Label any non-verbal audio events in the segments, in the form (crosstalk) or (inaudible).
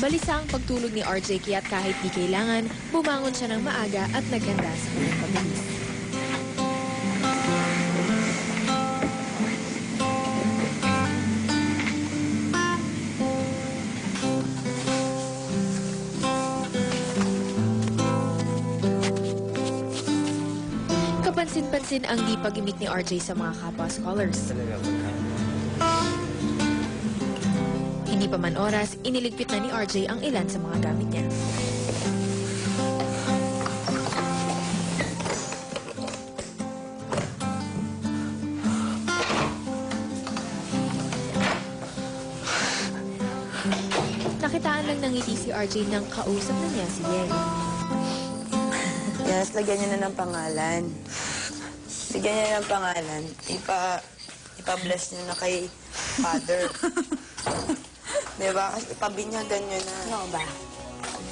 Balisa ang pagtulog ni RJ kaya't kahit di kailangan, bumangon siya ng maaga at naghanda sa kanyang pagdating. Kapansin-pansin ang di pag-imik ni RJ sa mga kapwa scholars. Hindi pa man oras, iniligpit na ni RJ ang ilan sa mga gamit niya. Nakitaan lang ng ngiti si RJ nang kausap na niya si Yel. Yes, lagyan niyo na ng pangalan. Lagyan niyo ng pangalan. Ipa, ipa-bless niyo na kay Father. (laughs) diba? Kasi ipabinyagan niyo na. Ano ba?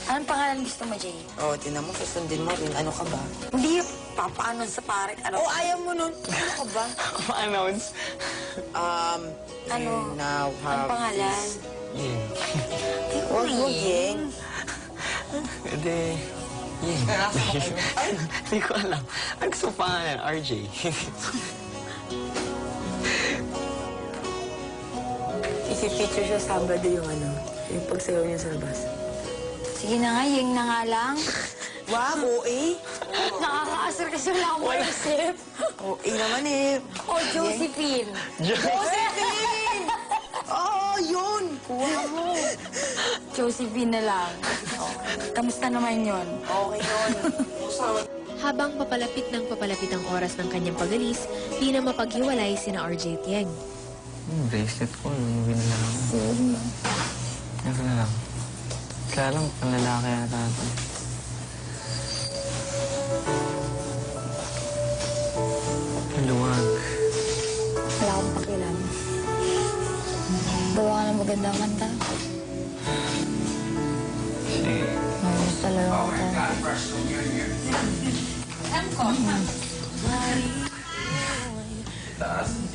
Anong pangalan gusto mo, Jay? Oo, oh, tinan mo, susundin mo rin. Ano ka ba? Hindi papaano sa pare. Ano? Oh, ayaw mo nun. Ano ka ba? (laughs) announce Um, Ano? now Anong have pangalan? Yeng. (laughs) Huwag mo, Yeng. Hindi. Yeng. (laughs) Hindi ko alam. Ang gusto pangalan, RJ. Isi-feature siya Sabado yung ano, yung pagsayaw niya sa labas. Sige na nga, yung na nga lang. Wow, OA? Nakakaasar kasi wala akong maisip. OA naman eh. O, Josephine. Josephine! (laughs) Oo, yun! Kuha mo. Josephine na lang. O, kamusta naman yun? Okay yun. Habang papalapit ng papalapit ang oras ng kanyang pagalis, di na mapaghiwalay sina RJ at Yeng. Yung bracelet ko, nung binala ko. Ito na lang. Kaya lang, panlalaki yata ito. Luwag. Wala akong pakialam. Gawa ka ng magandang kanta. Kasi, Namiss talaga kita.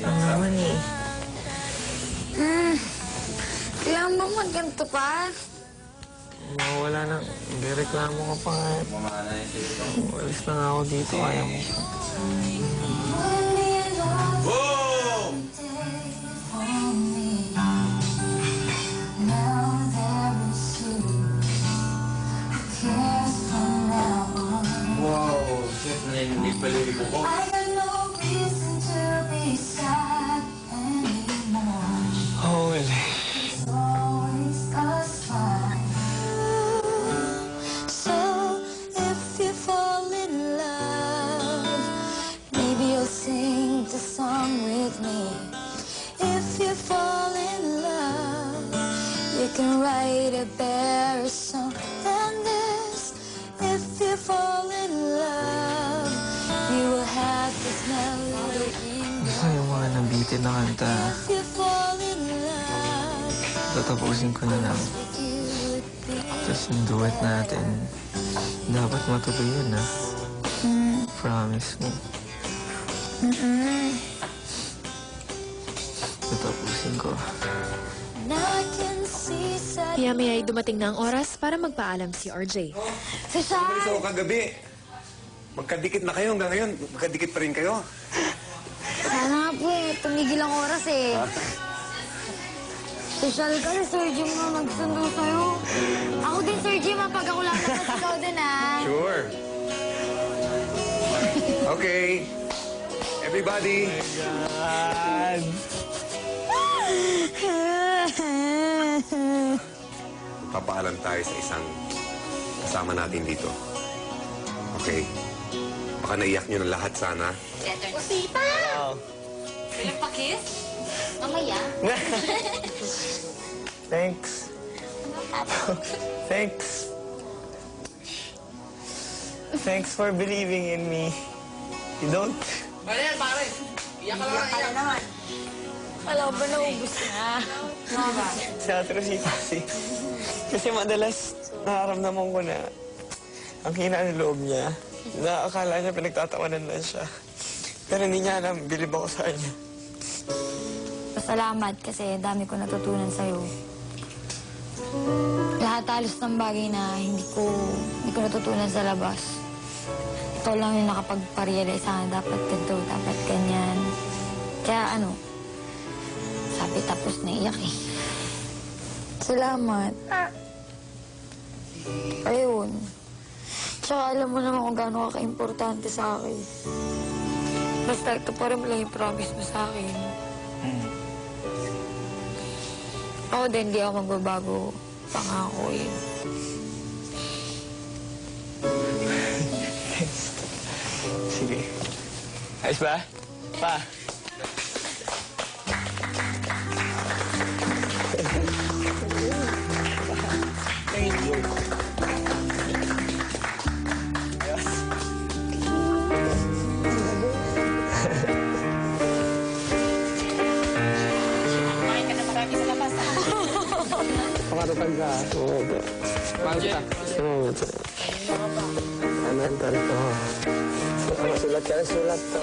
ang naman eh. Kailangan bang magganto pa? Mawala na. Hindi reklamo ka pa nga. Umalis na nga ako dito. Ayaw mo. Wow, shit, naninig pala yung ibo ko. A better song than this. If you fall in love, you will have this melody Gusto yung mga nabitin na kanta. Tatapusin ko na lang. Tapos yung duet natin, dapat matuloy yun ah. Promise mo. Tatapusin ko. Now I can see. Maya-maya ay dumating na ang oras para magpaalam si RJ. Si Sean! So, kagabi, magkadikit na kayo hanggang ngayon. Magkadikit pa rin kayo. Sana nga po eh, tumigil ang oras eh. Social ka na, Sir Jim, na nagsundo sa'yo. Ako din, Sir Jim, ah, pag ako lang ikaw din, ah. Sure. Okay. Everybody. (laughs) Papaalam tayo sa isang kasama natin dito. Okay? Baka naiyak nyo ng lahat sana. (laughs) Thanks. Thanks. Thanks for believing in me. You don't? Wala ko ba naubos na? Si Ate Rosita kasi. Kasi madalas nararamdaman ko na ang hina ng loob niya. Na akala niya pinagtatawanan lang siya. Pero hindi niya alam, bilib ako sa kanya. Pasalamat kasi dami ko natutunan sa'yo. Lahat Tumatalos ng bagay na hindi ko, hindi ko natutunan sa labas. Ito lang yung nakapagparealize sa akin, dapat ganito, dapat ganyan. Kaya ano, naiyak eh. Salamat. Ayun. Tsaka alam mo naman kung gaano ka importante sa akin. Basta ito pa rin lang yung promise mo sa akin. Ako din, hindi ako magbabago. Pangako yun. Sige. Ayos ba? Pa. Mahal kita. Oo ba? Ano ang tarito? Sulat ka na sulat to.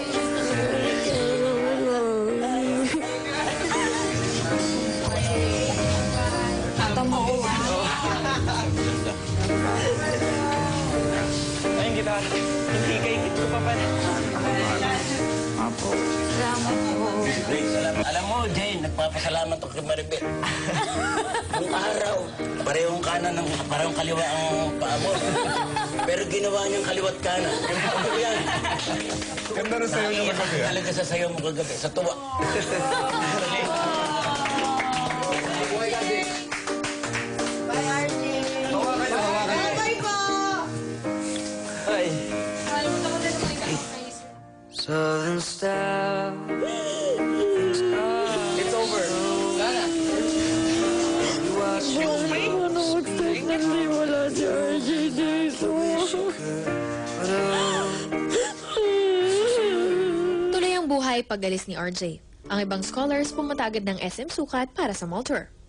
Ayun kita. Hindi kay ko pa pa. Salamat po. Alam mo, Jane, nagpapasalamat ako kay Maribel. (laughs) Nung araw, parehong kanan ng parang kaliwa ang paa mo. Pero ginawa niyang kaliwat kanan. Ano yan? Ganda rin sa'yo yung Naiyak magabi. Talaga sa sayo mo kagabi, sa tuwa. Ay. Southern style. Pagalis ni RJ. Ang ibang scholars pumunta agad ng SM Sukat para sa mall.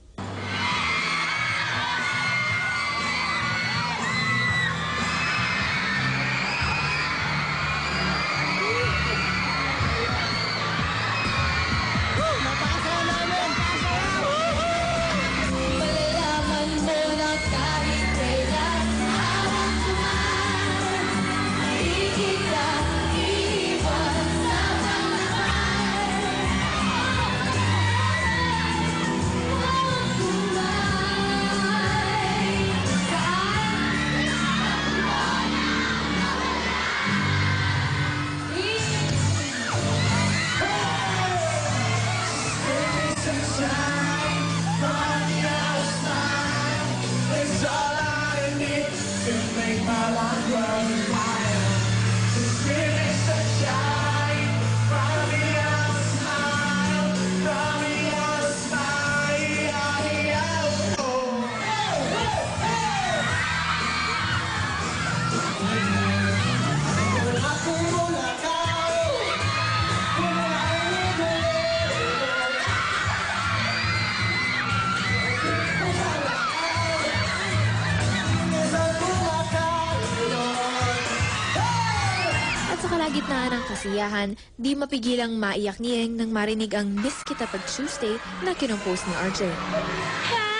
Kasiyahan, di mapigilang maiyak ni Yeng nang marinig ang Miss Kita Pag Tuesday na kinompose ni RJ. Makeup,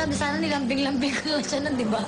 siya, di sana nilambing-lambing ko siya nun, di ba?